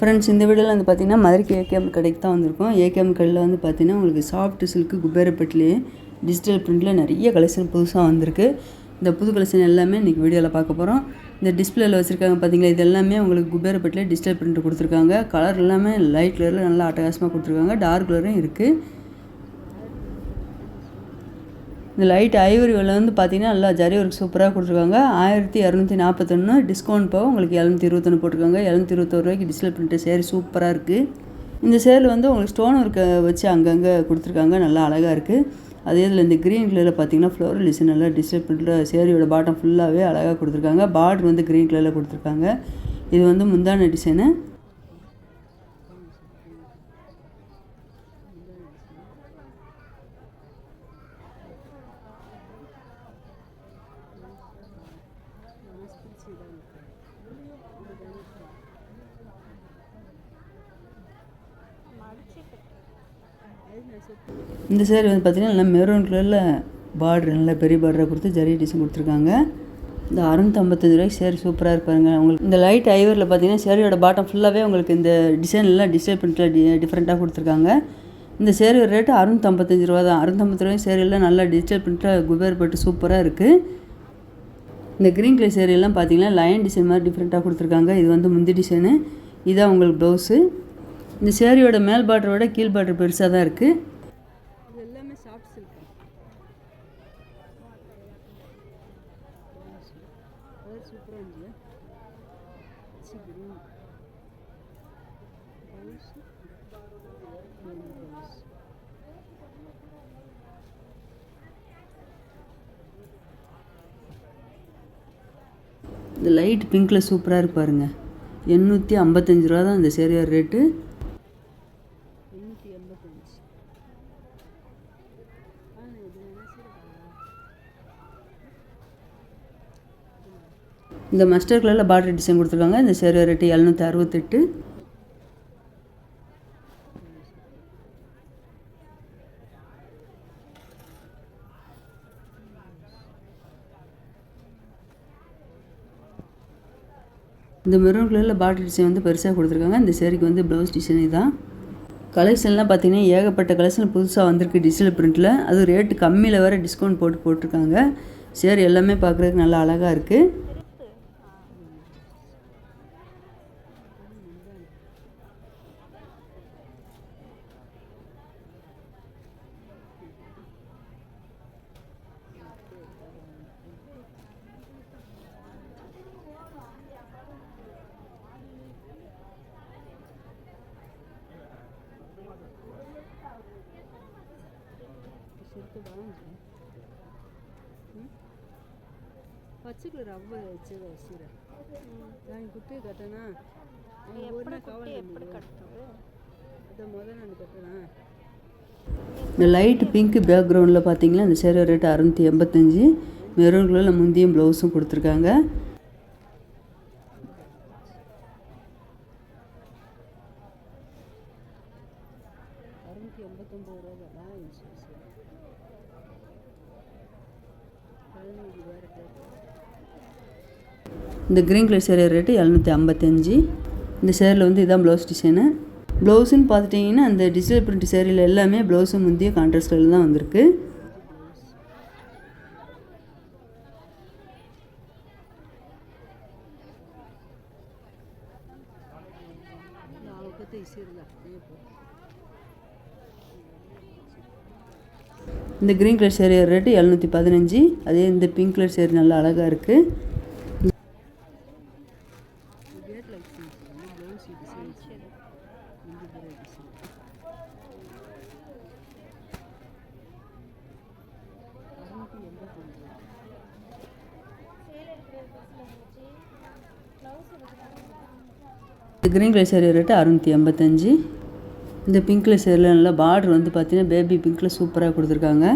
Friends இந்த வீடியோவில் வந்து பார்த்தீங்கன்னா மதுரைக்கு ஏகேஎம் கடைக்கு தான் வந்திருக்கோம். ஏகேஎம் கடையில் வந்து பார்த்தீங்கன்னா உங்களுக்கு சாஃப்ட் சில்க்கு குபேரப்பட்டிலே டிஜிட்டல் பிரிண்டில் நிறைய கலெக்ஷன் புதுசாக வந்திருக்கு. இந்த புது கலெக்ஷன் எல்லாமே இன்றைக்கி வீடியோவில் பார்க்க போகிறோம் இந்த டிஸ்பிளேயில் வச்சுருக்காங்க பார்த்தீங்களா இது எல்லாமே உங்களுக்கு குபேரப்பட்டிலே டிஜிட்டல் பிரிண்ட் கொடுத்துருக்காங்க. கலர் எல்லாமே லைட் கலரில் நல்லா அட்டகாசமாக கொடுத்துருக்காங்க. டார்க் கலரும் இருக்குது இந்த லைட் ஐவரி வந்து பார்த்தீங்கன்னா நல்லா ஜரி ஒர்க் சூப்பராக கொடுத்துருக்காங்க. ஆயிரத்தி இரநூத்தி நாற்பத்தொன்று டிஸ்கவுண்ட் போக உங்களுக்கு எழுநூத்தி இருபத்தொன்று போட்டிருக்காங்க. எழுநூத்தி இருபத்தொரு ரூபாய்க்கு டிஸ்பிளே பிரிண்ட் சேரீ சூப்பராக இருக்குது இந்த சேரில் வந்து உங்களுக்கு ஸ்டோன் ஒர்க்கை வச்சு அங்கங்கே கொடுத்துருக்காங்க. நல்லா அழகாக இருக்குது அதே இதில் இந்த க்ரீன் கலரில் பார்த்தீங்கன்னா ஃப்ளோரல் டிசைன் நல்லா டிஸ்பிளே பிரிண்டில் சேரீயோட பாட்டம் ஃபுல்லாகவே அழகாக கொடுத்துருக்காங்க. பார்டர் வந்து க்ரீன் கலரில் கொடுத்துருக்காங்க. இது வந்து முந்தான டிசைனு இந்த சேரீ வந்து பார்த்தீங்கன்னா நல்லா மெரூன் கலரில் பார்டர் நல்லா பெரிய பார்டராக கொடுத்து ஜரி டிசைன் கொடுத்துருக்காங்க. இந்த அறுநூத்தம்பத்தஞ்சு ரூபாய்க்கு சேரீ சூப்பராக இருப்பாருங்க உங்களுக்கு இந்த லைட் ஐவரில் பார்த்தீங்கன்னா சேரீயோட பாட்டம் ஃபுல்லாகவே உங்களுக்கு இந்த டிசைன்லாம் டிசைன் பண்ணிட்டு டி டிஃப்ரெண்ட்டாக கொடுத்துருக்காங்க. இந்த சேரீ ரேட்டு அறுநூத்தம்பத்தஞ்சு ரூபா தான். அறுநூத்தம்பது ரூபாய் சேரீலாம் நல்லா டிஜிட்டல் பிரிண்டில் குபேர் பட்டு சூப்பராக இருக்குது இந்த க்ரீன் கலர் சேரீலாம் பார்த்தீங்கன்னா லைன் டிசைன் மாதிரி டிஃப்ரெண்ட்டாக கொடுத்துருக்காங்க. இது வந்து முந்தி டிசைனு இதான் உங்களுக்கு ப்ளவுஸு இந்த சேரீயோட மேல் பார்டரோட கீழ் பார்டர் பெருசாக தான் இருக்குது எல்லாமே சாஃப்ட் சில்க் சூப்பராக இந்த லைட் பிங்க்கில் சூப்பராக இருக்கு பாருங்க. எண்ணூற்றி ஐம்பத்தஞ்சு ரூபா தான் இந்த சேரியோட ரேட்டு இந்த மஸ்டர் கலரில் பார்டர் டிசைன் கொடுத்துருக்காங்க. இந்த சேரியோட ரேட்டு எழுநூற்றி அறுபத்தெட்டு. இந்த மெரூன் கலரில் பார்டர் டிசைன் வந்து பெருசாக கொடுத்துருக்காங்க. இந்த சேரீக்கு வந்து ப்ளவுஸ் டிசைன் தான் கலெக்ஷன்லாம் பார்த்தீங்கன்னா ஏகப்பட்ட கலெக்ஷன் புதுசாக வந்திருக்கு டிஜிட்டல் பிரிண்ட்டில் அது ரேட்டு கம்மியில் வேறு டிஸ்கவுண்ட் போட்டு போட்டிருக்காங்க. சேர் எல்லாமே பார்க்குறதுக்கு நல்லா அழகாக இருக்குது எடுத்து வாங்கி வச்சுக்கிற அவ்வளோ வச்சு வச்சுக்கிற நான் குட்டி கட்டணா இந்த லைட் பிங்க் பேக்ரவுண்டில் பார்த்தீங்கன்னா இந்த சேரோ ரேட்டு அறுநூற்றி எண்பத்தஞ்சு மெரூன் கலரில் முந்தியும் ப்ளவுஸும் கொடுத்துருக்காங்க. அறுநூற்றி எண்பத்தொம்பது ரூபா இந்த க்ரீன் கலர் சேரீ ரேட்டு எழுநூற்றி ஐம்பத்தஞ்சு. இந்த சேரில் வந்து இதான் ப்ளவுஸ் டிசைனு ப்ளவுஸுன்னு பார்த்துட்டிங்கன்னா அந்த டிஜிட்டல் பிரிண்ட் சேரீயில் எல்லாமே ப்ளவுஸும் முந்தைய கான்ட்ராஸ்ட் கலர் தான் வந்திருக்கு. இந்த க்ரீன் கலர் சேரீ ரேட்டு எழுநூற்றி பதினஞ்சு. அதே இந்த பிங்க் கலர் சேரீ நல்லா அழகாக இருக்குது green green colour sari rate அறுநூற்றி எண்பத்தஞ்சு. இந்த பிங்க் கலர் சேரில் பார்டர் வந்து பார்த்திங்கன்னா பேபி பிங்க்கில் சூப்பராக கொடுத்துருக்காங்க.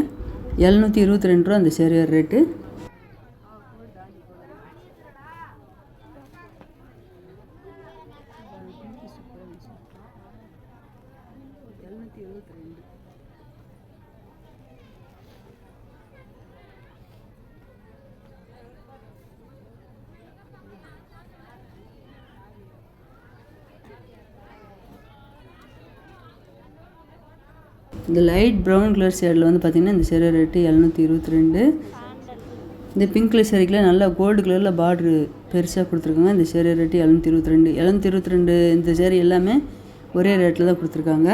எழுநூற்றி இருபத்தி ரெண்டு ரூபா அந்த சேரியோட ரேட்டு எழுநூற்றி எழுபத்தி ரெண்டு. இந்த லைட் ப்ரௌன் கலர் சேரில் வந்து பார்த்திங்கன்னா இந்த சேரீ ரேட்டு எழுநூற்றி இருபத்தி ரெண்டு. இந்த பிங்க் கலர் சேரீக்கில் நல்லா கோல்டு கலரில் பார்டரு பெருசாக கொடுத்துருக்காங்க. இந்த சேரீ ரேட்டு எழுநூற்றி இருபத்தி ரெண்டு. எழுநூற்றி இருபத்தி ரெண்டு இந்த சேரீ எல்லாமே ஒரே ரேட்டில் தான் கொடுத்துருக்காங்க.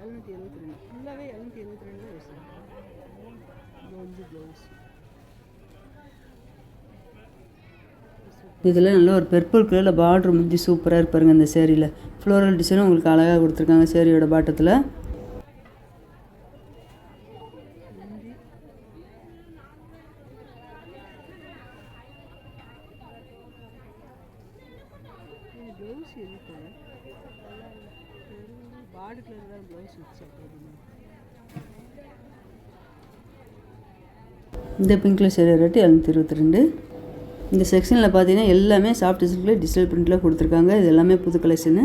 எழுநூற்றி எழுபத்தி ரெண்டு. ஃபுல்லாகவே எழுநூற்றி எழுபத்தி ரெண்டு தான் ப்ளவுஸ் இதில் நல்ல ஒரு பெர்பிள் கலரில் பார்டர் முந்தி சூப்பராக இருப்பாருங்க இந்த சேரீயில் ஃப்ளோரல் டிசைனும் உங்களுக்கு அழகாக கொடுத்துருக்காங்க சேரீயோட பாட்டத்தில் ப்ளவுஸ் இருக்கு கலர் தான் ப்ளவுஸ் இந்த பிங்க் கலர் சேரீ ரேட்டு எழுநூற்றி இருபத்தி ரெண்டு. இந்த செக்ஷனில் பார்த்தீங்கன்னா எல்லாமே சாஃப்ட் டிஸ்பிளே டிஜிட்டல் பிரிண்ட்டில் கொடுத்துருக்காங்க. இது எல்லாமே புது கலெக்ஷனு